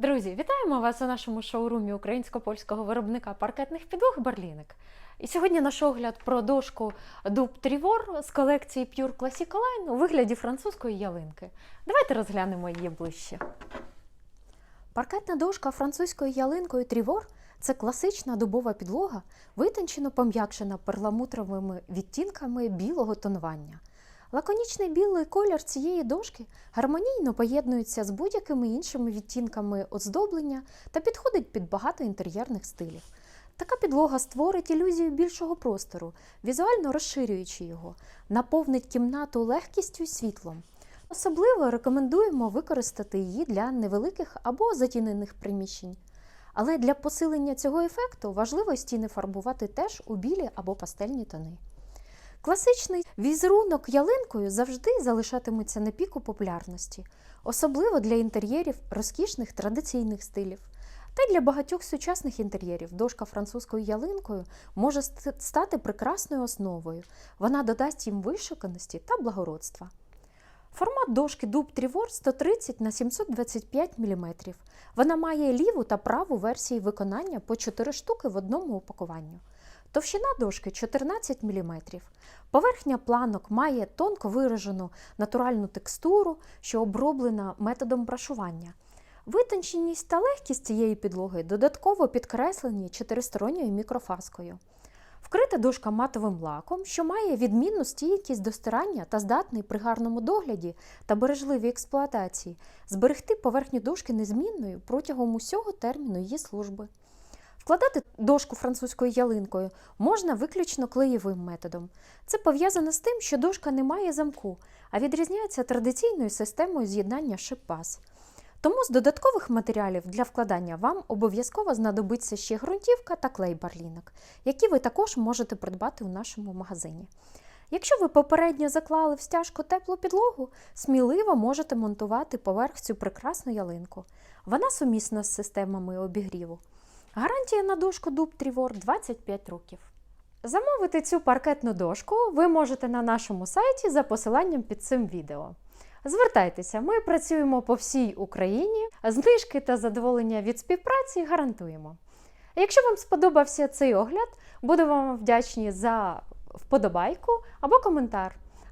Друзі, вітаємо вас у нашому шоурумі українсько-польського виробника паркетних підлог Барліник. І сьогодні наш огляд про дошку Дуб Трівор з колекції Pure Classic Line у вигляді французької ялинки. Давайте розглянемо її ближче. Паркетна дошка французькою ялинкою Трівор це класична дубова підлога, витончено пом'якшена перламутровими відтінками білого тонування. Лаконічний білий колір цієї дошки гармонійно поєднується з будь-якими іншими відтінками оздоблення та підходить під багато інтер'єрних стилів. Така підлога створить ілюзію більшого простору, візуально розширюючи його, наповнить кімнату легкістю і світлом. Особливо рекомендуємо використати її для невеликих або затінених приміщень. Але для посилення цього ефекту важливо стіни фарбувати теж у білі або пастельні тони. Класичний візерунок ялинкою завжди залишатиметься на піку популярності, особливо для інтер'єрів розкішних традиційних стилів. Та й для багатьох сучасних інтер'єрів дошка французькою ялинкою може стати прекрасною основою. Вона додасть їм вишуканості та благородства. Формат дошки дуб Трівор 130 на 725 мм. Вона має ліву та праву версії виконання по 4 штуки в одному упакуванню. Товщина дошки 14 мм. Поверхня планок має тонко виражену натуральну текстуру, що оброблена методом брашування. Витонченість та легкість цієї підлоги додатково підкреслені чотиристоронньою мікрофаскою. Вкрита дошка матовим лаком, що має відмінну стійкість до стирання та здатний при гарному догляді та бережливій експлуатації зберегти поверхню дошки незмінною протягом усього терміну її служби. Вкладати дошку французькою ялинкою можна виключно клеєвим методом. Це пов'язано з тим, що дошка не має замку, а відрізняється традиційною системою з'єднання шип-паз. Тому з додаткових матеріалів для вкладання вам обов'язково знадобиться ще ґрунтівка та клей барлінок, які ви також можете придбати у нашому магазині. Якщо ви попередньо заклали в стяжку теплу підлогу, сміливо можете монтувати поверх цю прекрасну ялинку. Вона сумісна з системами обігріву. Гарантія на дошку Дуб Трівор 25 років. Замовити цю паркетну дошку ви можете на нашому сайті за посиланням під цим відео. Звертайтеся, ми працюємо по всій Україні, знижки та задоволення від співпраці гарантуємо. Якщо вам сподобався цей огляд, будемо вам вдячні за вподобайку або коментар.